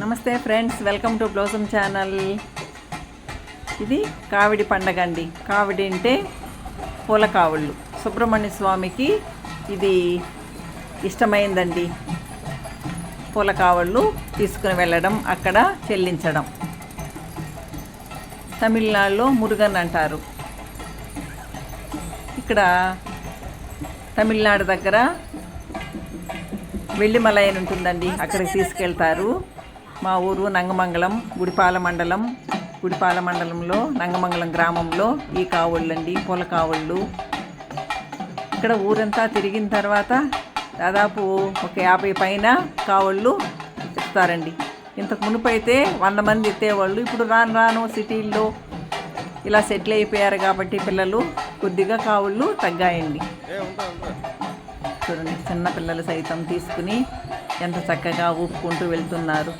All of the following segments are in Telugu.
నమస్తే friends welcome to blossom channel. ఇది కావిడి పండగ అండి. కావిడి అంటే పూల కావుళ్ళు. సుబ్రహ్మణ్య స్వామికి ఇది ఇష్టమైందండి. పూల కావళ్ళు తీసుకుని వెళ్ళడం అక్కడ చెల్లించడం. తమిళనాడులో మురుగన్ అంటారు. ఇక్కడ తమిళనాడు దగ్గర వెల్లిమలై అని ఉంటుందండి. అక్కడికి తీసుకెళ్తారు. మా ఊరు నంగమంగళం గుడిపాల మండలం గుడిపాల మండలంలో నంగమంగళం గ్రామంలో ఈ కావుళ్ళు పూల కావుళ్ళు. ఇక్కడ ఊరంతా తిరిగిన తర్వాత దాదాపు ఒక యాభై పైన కావుళ్ళు ఇస్తారండి. ఇంతకు మునుపు అయితే వంద మంది ఎత్తేవాళ్ళు ఇప్పుడు రాను రాను సిటీల్లో ఇలా సెటిల్ అయిపోయారు కాబట్టి పిల్లలు కొద్దిగా కావుళ్ళు తగ్గాయండి. చూడండి చిన్న పిల్లలు సైతం తీసుకుని ఎంత చక్కగా ఊపుకుంటూ వెళ్తున్నారు.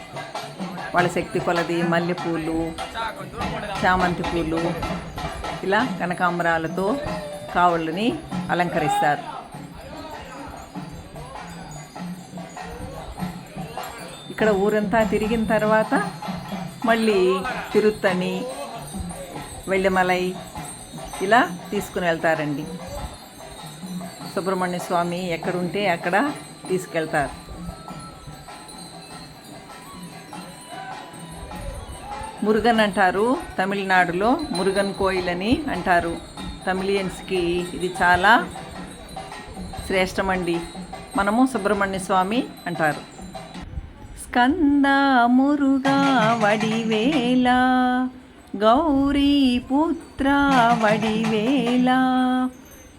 వాళ్ళ శక్తి కొలది మల్లెపూలు చామంతి పూలు ఇలా కనకాంబరాలతో కావుళ్ళని అలంకరిస్తారు. ఇక్కడ ఊరంతా తిరిగిన తర్వాత మళ్ళీ తిరుత్తని వెళ్ళమలై ఇలా తీసుకుని వెళ్తారండి. సుబ్రహ్మణ్య స్వామి ఎక్కడుంటే అక్కడ తీసుకెళ్తారు. మురుగన్ అంటారు తమిళనాడులో మురుగన్ కోయిల్ అని అంటారు. తమిళియన్స్కి ఇది చాలా శ్రేష్టమండి. మనము సుబ్రహ్మణ్య స్వామి అంటారు. స్కంద మురుగా వడివేల గౌరీ పుత్ర వడివేల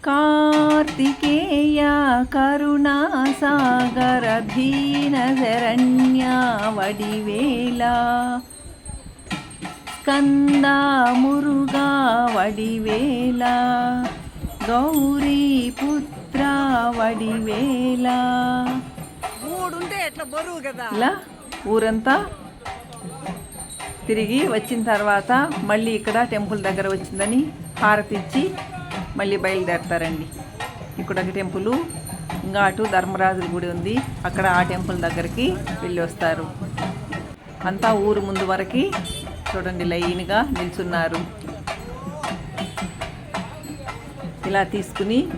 కార్తికేయ కరుణా సాగర ధీన శరణ్య వడివేల స్కంద మురుగా వడివేల గౌరీ పుత్ర వడివేల మూడుంటే ఎట్లా బరువు కదా? ఇలా ఊరంతా తిరిగి వచ్చిన తర్వాత మళ్ళీ ఇక్కడ టెంపుల్ దగ్గర వచ్చిందని హారతి ఇచ్చి మళ్ళీ బయలుదేరతారండి. ఇక్కడ ఒక టెంపుల్ ఇంకా అటు ధర్మరాజుల గుడి ఉంది. అక్కడ ఆ టెంపుల్ దగ్గరికి వెళ్ళి వస్తారు అంతా ఊరు ముందు వరకు చూడండి లైన్గా నిల్చున్నారు. ఇలా తీసుకుని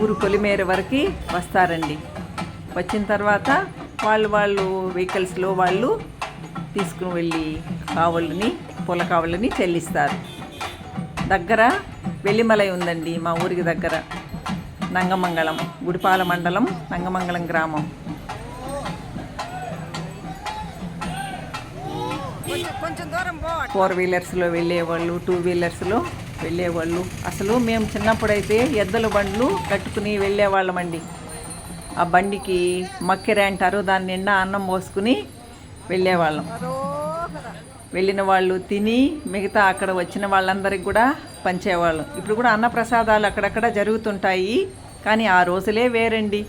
ఊరు కొలిమేర వరకు వస్తారండి. వచ్చిన తర్వాత వాళ్ళు వాళ్ళు వెహికల్స్లో వాళ్ళు తీసుకుని వెళ్ళి కావళ్ళని పూల కావళ్ళని చెల్లిస్తారు. దగ్గర వెల్లిమలై ఉందండి మా ఊరికి దగ్గర. నంగమంగళం గుడిపాల మండలం నంగమంగళం గ్రామం. ఫోర్ వీలర్స్లో వెళ్ళేవాళ్ళు టూ వీలర్స్లో వెళ్ళేవాళ్ళు. అసలు మేము చిన్నప్పుడైతే ఎద్దల బండ్లు కట్టుకుని వెళ్ళేవాళ్ళమండి. ఆ బండికి మక్కెర అంటారు దాని నిండా అన్నం పోసుకుని వెళ్ళేవాళ్ళం. వెళ్ళిన వాళ్ళు తిని మిగతా అక్కడ వచ్చిన వాళ్ళందరికీ కూడా పంచేవాళ్ళం. ఇప్పుడు కూడా అన్నప్రసాదాలు అక్కడక్కడ జరుగుతుంటాయి కానీ ఆ రోజులే వేరండి.